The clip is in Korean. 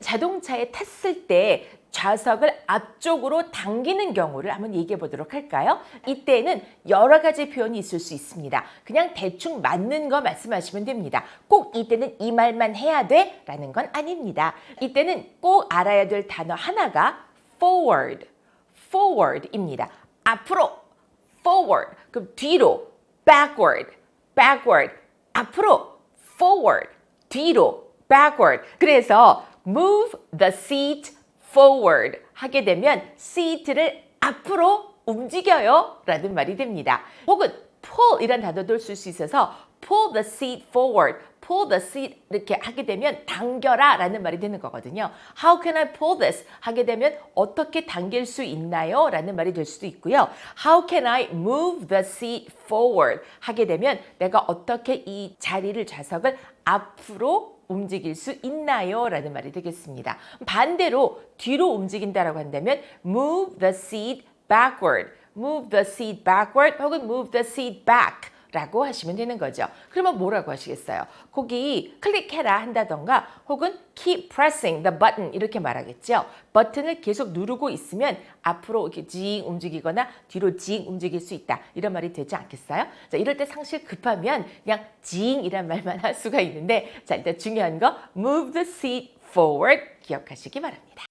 자동차에 탔을 때 좌석을 앞쪽으로 당기는 경우를 한번 얘기해 보도록 할까요? 이때는 여러 가지 표현이 있을 수 있습니다. 그냥 대충 맞는 거 말씀하시면 됩니다. 꼭 이때는 이 말만 해야 돼? 라는 건 아닙니다. 이때는 꼭 알아야 될 단어 하나가 forward, forward입니다. 앞으로, forward. 그럼 뒤로, backward, backward. 앞으로, forward. 뒤로, backward. 그래서 move the seat forward 하게 되면 seat를 앞으로 움직여요 라는 말이 됩니다. 혹은 pull 이란 단어도 쓸 수 있어서 pull the seat forward, pull the seat 이렇게 하게 되면 당겨라 라는 말이 되는 거거든요. How can I pull this? 하게 되면 어떻게 당길 수 있나요? 라는 말이 될 수도 있고요. How can I move the seat forward? 하게 되면 내가 어떻게 이 자리를 좌석을 앞으로 움직일 수 있나요? 라는 말이 되겠습니다. 반대로 뒤로 움직인다라고 한다면 move the seat backward, move the seat backward 혹은 move the seat back 라고 하시면 되는 거죠. 그러면 뭐라고 하시겠어요? 거기 클릭해라 한다던가 혹은 keep pressing the button 이렇게 말하겠죠. 버튼을 계속 누르고 있으면 앞으로 이렇게 징 움직이거나 뒤로 징 움직일 수 있다. 이런 말이 되지 않겠어요? 자, 이럴 때 상실 급하면 그냥 징이란 말만 할 수가 있는데 자, 일단 중요한 거 move the seat forward 기억하시기 바랍니다.